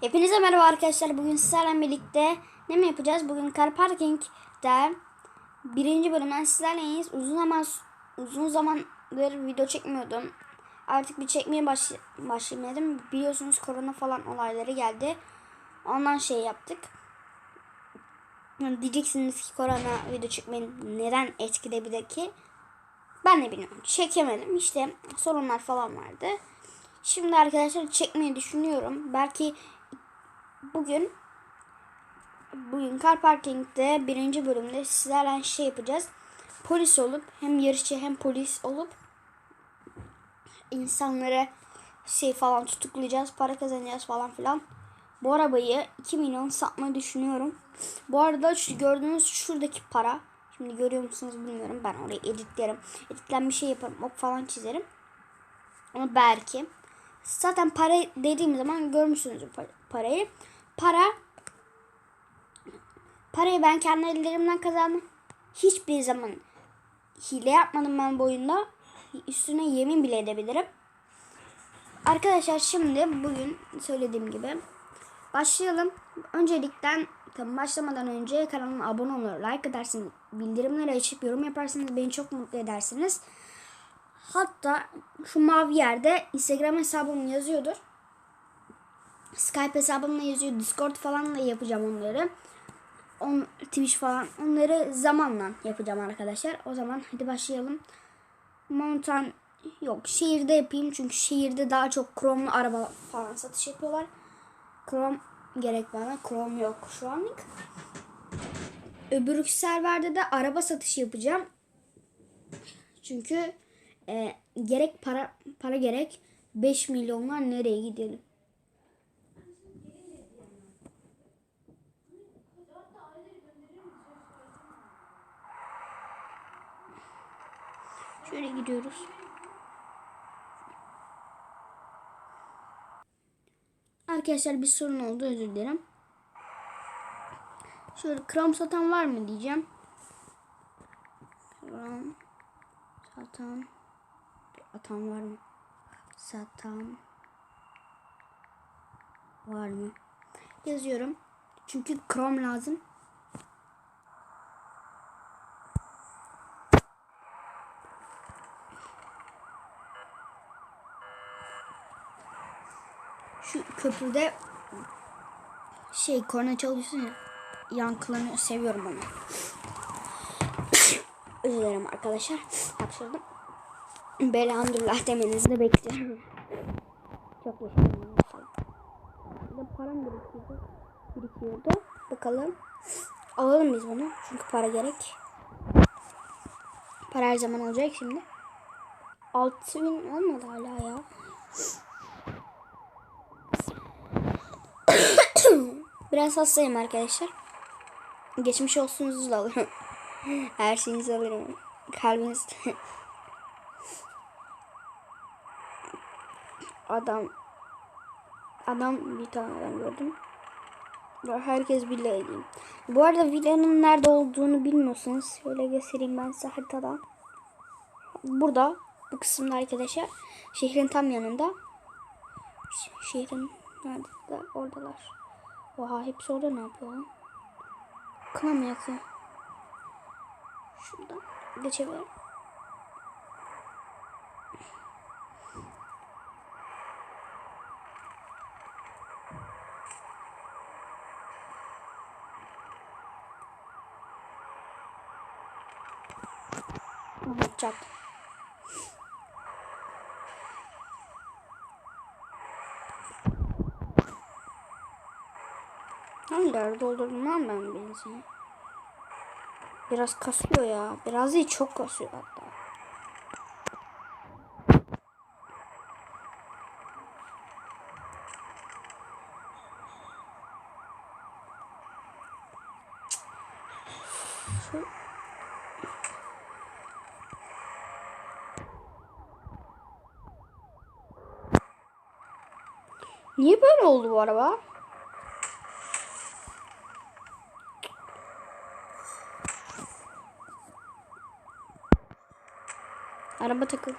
Hepinize merhaba arkadaşlar. Bugün sizlerle birlikte ne mi yapacağız? Bugün Car Parking'de birinci bölümden sizlerleyiz. Uzun zaman uzun zamandır video çekmiyordum. Artık bir çekmeye baş, başladım. Biliyorsunuz korona falan olayları geldi. Ondan şey yaptık. Diyeceksiniz ki korona video çekmeyi neden etkileyebilir ki? Ben de bilmiyorum. Çekemedim. İşte sorunlar falan vardı. Şimdi arkadaşlar çekmeyi düşünüyorum. Belki bugün bugün Car Parking'de birinci bölümde sizlerle şey yapacağız. Polis olup hem yarışçı hem polis olup insanlara şey falan tutuklayacağız. Para kazanacağız falan filan. Bu arabayı 2 milyon satmayı düşünüyorum. Bu arada şu gördüğünüz şuradaki para. Şimdi görüyor musunuz bilmiyorum. Ben orayı editlerim. Editlenmiş şey yaparım. Ok falan çizerim. Ama belki. Zaten para dediğim zaman görmüşsünüz parayı. Para parayı ben kendi ellerimden kazandım. Hiçbir zaman hile yapmadım ben bu oyunda. Üstüne yemin bile edebilirim. Arkadaşlar şimdi bugün söylediğim gibi başlayalım. Öncelikten tabii başlamadan önce kanalıma abone olur, like edersiniz, bildirimleri açıp yorum yaparsanız beni çok mutlu edersiniz. Hatta şu mavi yerde Instagram hesabım yazıyordur. Skype hesabımla yazıyor. Discord falan da yapacağım onları. On, Twitch falan. Onları zamanla yapacağım arkadaşlar. O zaman hadi başlayalım. Mountain yok. Şehirde yapayım. Çünkü şehirde daha çok Chrome'lu araba falan satış yapıyorlar. Chrome gerek bana. Chrome yok şu anlık. Öbür serverde de araba satışı yapacağım. Çünkü e, gerek para para gerek 5 milyonlar nereye gidelim? Şöyle gidiyoruz. Arkadaşlar bir sorun oldu özür dilerim. Şöyle kram satan var mı diyeceğim. Kram satan atan var mı? Satan var mı? Yazıyorum. Çünkü Chrome lazım. Şu köprüde şey korna çalışsın ya. Yankılarını seviyorum onu. Özür dilerim arkadaşlar. Hapşırdım. Belhamdülillah demenizi de bekliyorum. Çok yaşıyorum. Burada param birikiyordu. birikiyordu. Bakalım. Alalım biz bunu. Çünkü para gerek. Para her zaman olacak şimdi. 6000 olmadı hala ya. Biraz hastayım arkadaşlar. Geçmiş olsunuzu da alırım. Her şeyinizi alırım. Kalbiniz. adam adam bir tane adam gördüm. Herkes villa edeyim. Bu arada villanın nerede olduğunu bilmiyorsanız şöyle göstereyim ben size haritada. Burada bu kısımda arkadaşlar şehrin tam yanında. Şehrin nerede? Oradalar. Oha hepsi orada ne yapıyor? Kına mı yakıyor? Şuradan geçebilirim. Doldurdum lan ben benzini? Biraz kasıyor ya. Biraz değil çok kasıyor hatta. Niye böyle oldu bu araba? Araba takıl.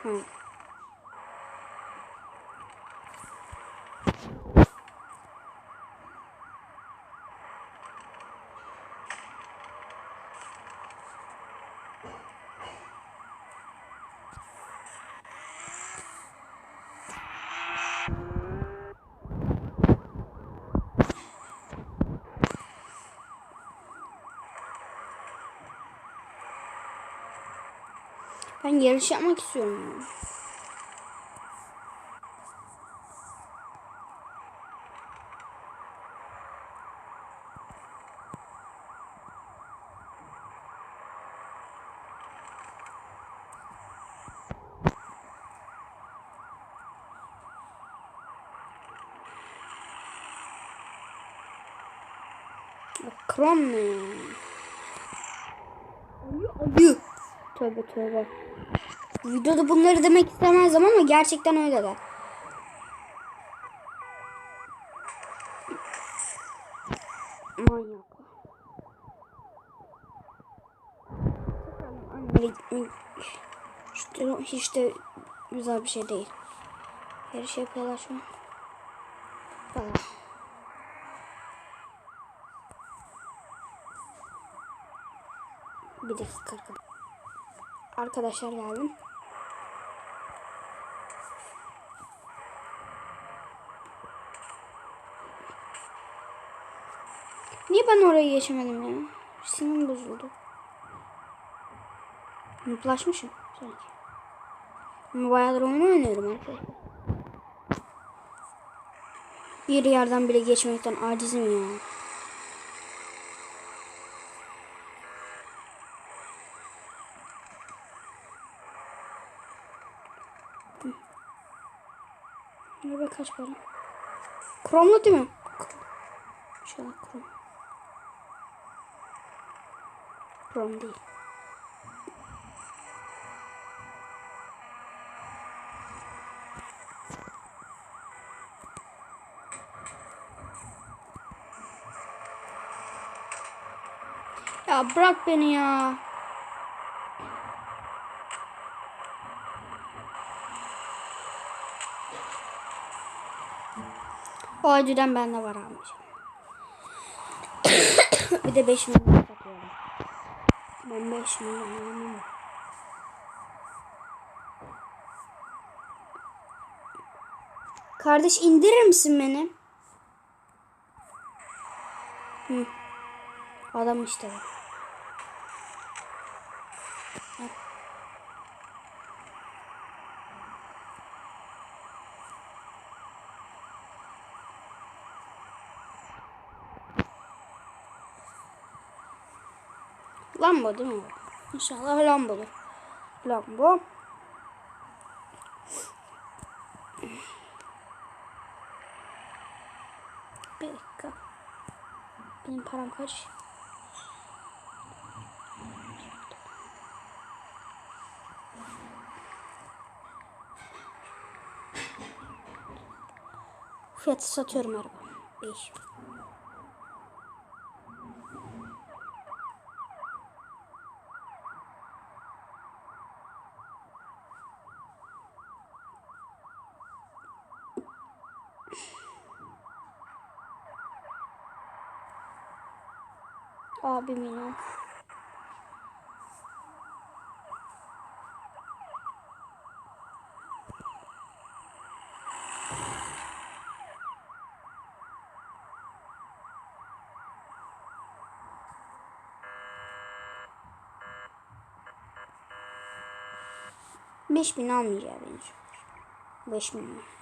Ben yarış yapmak istiyorum. Yani. Krom ne? Ayı ayı. Tövbe tövbe. Videoda bunları demek istemezdim ama gerçekten öyle de. Manyak. İşte, hiç de güzel bir şey değil. Her şey paylaşma. Falan. Bir dakika arkadaşlar. Arkadaşlar geldim. Niye ben orayı geçemedim ya? Sinirim bozuldu. Mutlaşmışım sanki. Ama bayağıdır oyun oynuyorum arkadaşlar. Bir yerden bile geçmekten acizim ya. Araba kaç para? Kromlu değil mi? İnşallah krom. Krom değil. Ya bırak beni ya. O acıdan bende var almayacağım. bir de 5 milyon satıyorum. Ben 5 milyon almam. Kardeş indirir misin beni? Hı. Adam işte bu. Lambo değil mi? İnşallah Lambo'dur. Lambo. Bir dakika. Benim param kaç? Fiyatı satıyorum araba. 5. Abi milyon. Beş bin almayacağı bence. Beş milyon.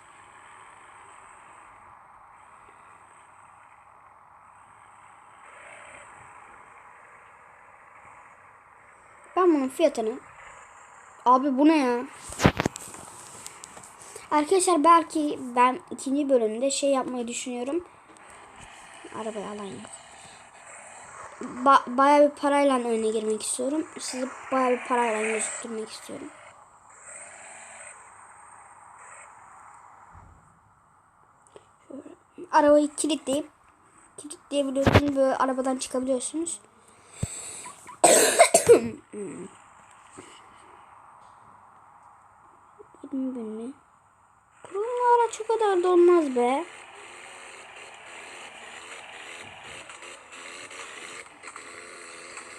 Ben bunun fiyatını Abi bu ne ya? Arkadaşlar belki ben ikinci bölümde şey yapmayı düşünüyorum. Arabayı alan yok. Ba bayağı bir parayla oyuna girmek istiyorum. Sizi bayağı bir parayla gözüktürmek istiyorum. Arabayı kilitleyip kilitleyebiliyorsunuz. Böyle arabadan çıkabiliyorsunuz. Yirmi bin mi? Araç o kadar da olmaz be.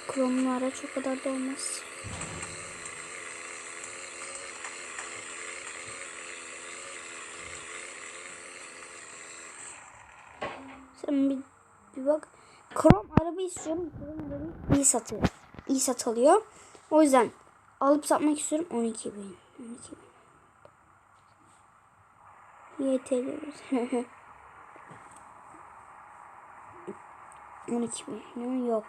Kromlu araç o kadar da olmaz. Sen bir, bir bak. Krom araba istiyorum. Krom araba iyi satıyor. İyi satılıyor. O yüzden alıp satmak istiyorum 12 bin. 12 bin. YTL 12 bin yok.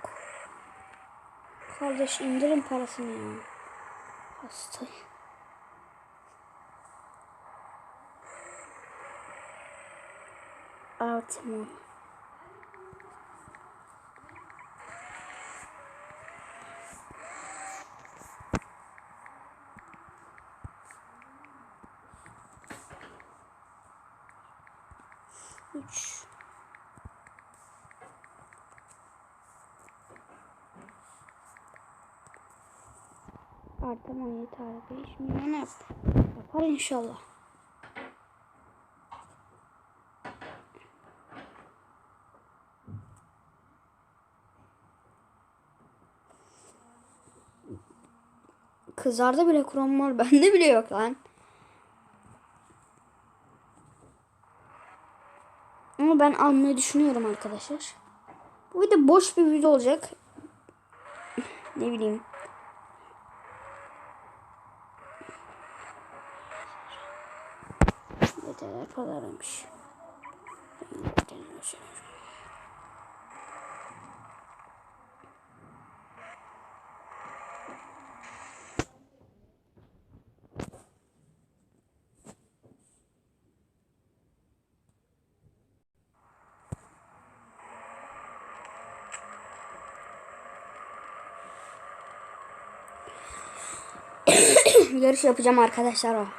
Kardeş indirin parasını ya. Hasta. Artma. Artama yeter. 5 milyon yap. Yapar inşallah. Kızlarda bile Chrome var. Bende bile yok lan. Ama ben almayı düşünüyorum arkadaşlar. Bu video boş bir video olacak. ne bileyim. Yeterler falanmış. Yarış yapacağım arkadaşlar o.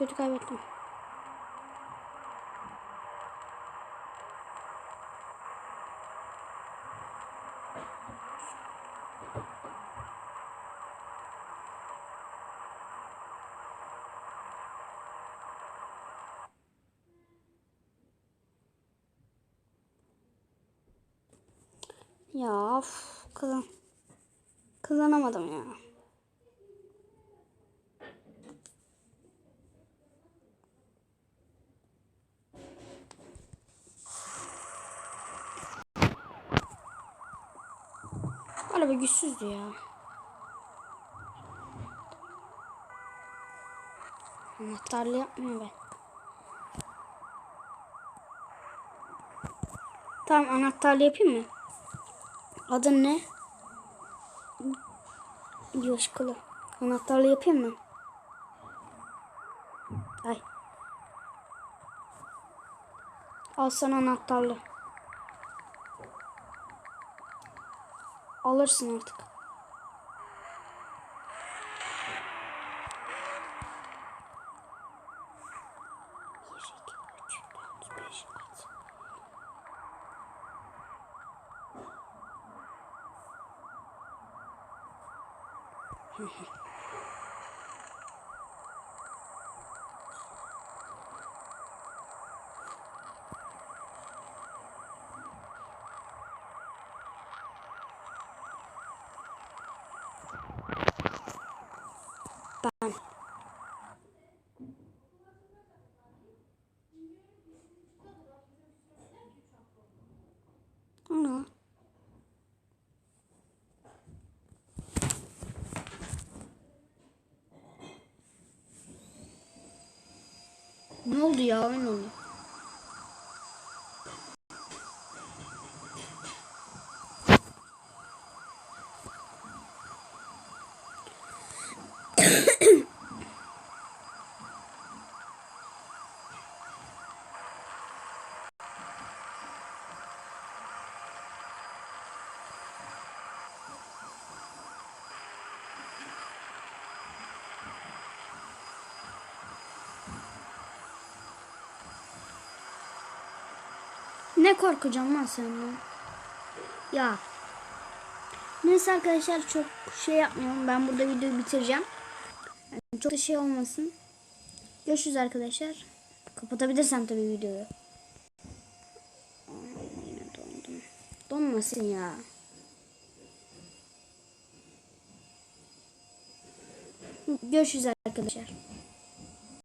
kötü kaybettim. Ya of kazan. Kazanamadım ya. Araba güçsüzdü ya. Anahtarlı yapmıyor be. Tamam anahtarlı yapayım mı? Adın ne? Coşkulu. Anahtarlı yapayım mı? Ay. Al sana anahtarlı. Alırsın artık. Ne oldu ya? Ne oldu? Ne korkacağım lan senden? Ya. Neyse arkadaşlar çok şey yapmıyorum. Ben burada videoyu bitireceğim. Yani çok da şey olmasın. Görüşürüz arkadaşlar. Kapatabilirsem tabii videoyu. Yine dondum. Donmasın ya. Görüşürüz arkadaşlar.